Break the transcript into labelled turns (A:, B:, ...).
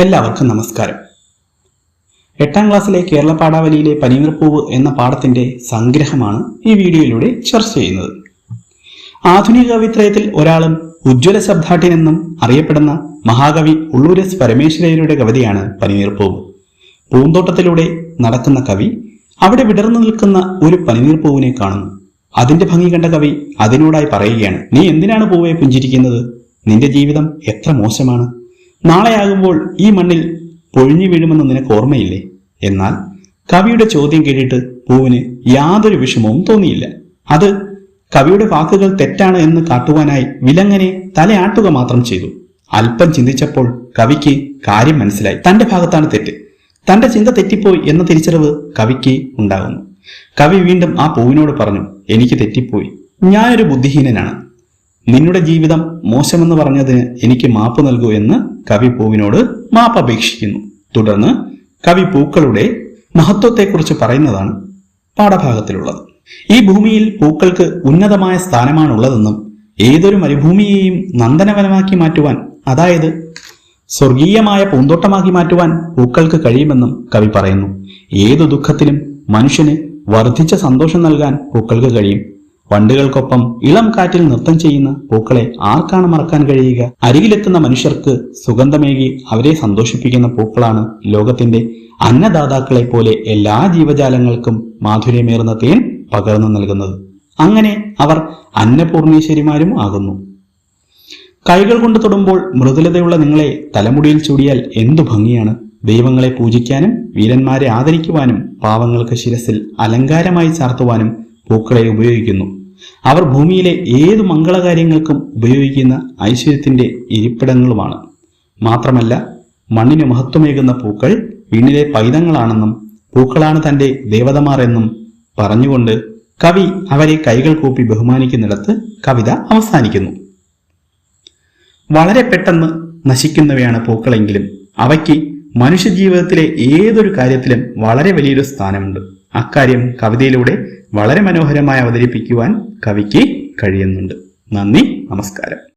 A: എല്ലാവർക്കും നമസ്കാരം. എട്ടാം ക്ലാസ്സിലെ കേരള പാഠാവലിയിലെ പനീർപ്പൂവ് എന്ന പാഠത്തിന്റെ സംഗ്രഹമാണ് ഈ വീഡിയോയിലൂടെ ചർച്ച ചെയ്യുന്നത്. ആധുനിക കവിത്രയത്തിൽ ഒരാളും ഉജ്ജ്വല ശബ്ദാട്ടിനെന്നും അറിയപ്പെടുന്ന മഹാകവി ഉള്ളൂരസ് പരമേശ്വരയുടെ കവിതയാണ് പനിനീർപ്പൂവ് പൂന്തോട്ടത്തിലൂടെ നടക്കുന്ന കവി അവിടെ വിടർന്നു നിൽക്കുന്ന ഒരു പനിനീർപ്പൂവിനെ കാണുന്നു. അതിന്റെ ഭംഗി കണ്ട കവി അതിനോടായി പറയുകയാണ് നീ എന്തിനാണ് പൂവെ പുഞ്ചിരിക്കുന്നത്? നിന്റെ ജീവിതം എത്ര മോശമാണ്. നാളെയാകുമ്പോൾ ഈ മണ്ണിൽ പൊഴിഞ്ഞു വീഴുമെന്ന് നിനക്ക് ഓർമ്മയില്ലേ? എന്നാൽ കവിയുടെ ചോദ്യം കേട്ടിട്ട് പൂവിന് യാതൊരു വിഷമവും തോന്നിയില്ല. അത് കവിയുടെ വാക്കുകൾ തെറ്റാണ് എന്ന് കാട്ടുവാനായി വിലങ്ങനെ തലയാട്ടുക മാത്രം ചെയ്തു. അല്പം ചിന്തിച്ചപ്പോൾ കവിക്ക് കാര്യം മനസ്സിലായി. തന്റെ ഭാഗത്താണ് തെറ്റ്. തന്റെ ചിന്ത തെറ്റിപ്പോയി എന്ന തിരിച്ചറിവ് കവിക്ക് ഉണ്ടാകുന്നു. കവി വീണ്ടും ആ പൂവിനോട് പറഞ്ഞു എനിക്ക് തെറ്റിപ്പോയി. ഞാനൊരു ബുദ്ധിഹീനനാണ്. നിന്നുടെ ജീവിതം മോശമെന്ന് പറഞ്ഞതിന് എനിക്ക് മാപ്പ് നൽകൂ എന്ന് കവി പൂവിനോട് മാപ്പ് അപേക്ഷിക്കുന്നു. തുടർന്ന് കവി പൂക്കളുടെ മഹത്വത്തെക്കുറിച്ച് പറയുന്നതാണ് പാഠഭാഗത്തിലുള്ളത്. ഈ ഭൂമിയിൽ പൂക്കൾക്ക് ഉന്നതമായ സ്ഥാനമാണുള്ളതെന്നും ഏതൊരു മരുഭൂമിയെയും നന്ദനവനമാക്കി മാറ്റുവാൻ അതായത് സ്വർഗീയമായ പൂന്തോട്ടമാക്കി മാറ്റുവാൻ പൂക്കൾക്ക് കഴിയുമെന്നും കവി പറയുന്നു. ഏതു ദുഃഖത്തിലും മനുഷ്യന് വർദ്ധിച്ച സന്തോഷം നൽകാൻ പൂക്കൾക്ക് കഴിയും. വണ്ടുകൾക്കൊപ്പം ഇളം കാറ്റിൽ നൃത്തം ചെയ്യുന്ന പൂക്കളെ ആർക്കാണ് മറക്കാൻ കഴിയുക? അരികിലെത്തുന്ന മനുഷ്യർക്ക് സുഗന്ധമേകി അവരെ സന്തോഷിപ്പിക്കുന്ന പൂക്കളാണ് ലോകത്തിന്റെ അന്നദാതാക്കളെ പോലെ എല്ലാ ജീവജാലങ്ങൾക്കും മാധുര്യമേറുന്ന തേൻ പകർന്നു നൽകുന്നത്. അങ്ങനെ അവർ അന്നപൂർണീശ്വരിമാരും ആകുന്നു. കൈകൾ കൊണ്ട് തൊടുമ്പോൾ മൃദുലതയുള്ള നിങ്ങളെ തലമുടിയിൽ ചൂടിയാൽ എന്തു ഭംഗിയാണ്. ദൈവങ്ങളെ പൂജിക്കാനും വീരന്മാരെ ആദരിക്കുവാനും പാവങ്ങൾക്ക് ശിരസിൽ അലങ്കാരമായി ചാർത്തുവാനും പൂക്കളെ ഉപയോഗിക്കുന്നു. അവർ ഭൂമിയിലെ ഏതു മംഗളകാര്യങ്ങൾക്കും ഉപയോഗിക്കുന്ന ഐശ്വര്യത്തിന്റെ ഇരിപ്പിടങ്ങളുമാണ്. മാത്രമല്ല മണ്ണിന് മഹത്വമേകുന്ന പൂക്കൾ വീണിലെ പൈതങ്ങളാണെന്നും പൂക്കളാണ് തന്റെ ദേവതമാർ എന്നും പറഞ്ഞുകൊണ്ട് കവി അവരെ കൈകൾ കൂപ്പി ബഹുമാനിക്കുന്നിടത്ത് കവിത അവസാനിക്കുന്നു. വളരെ പെട്ടെന്ന് നശിക്കുന്നവയാണ് പൂക്കളെങ്കിലും അവയ്ക്ക് മനുഷ്യജീവിതത്തിലെ ഏതൊരു കാര്യത്തിലും വളരെ വലിയൊരു സ്ഥാനമുണ്ട്. അക്കാര്യം കവിതയിലൂടെ വളരെ മനോഹരമായി അവതരിപ്പിക്കുവാൻ കവിക്ക് കഴിയുന്നുണ്ട്. നന്ദി നമസ്കാരം.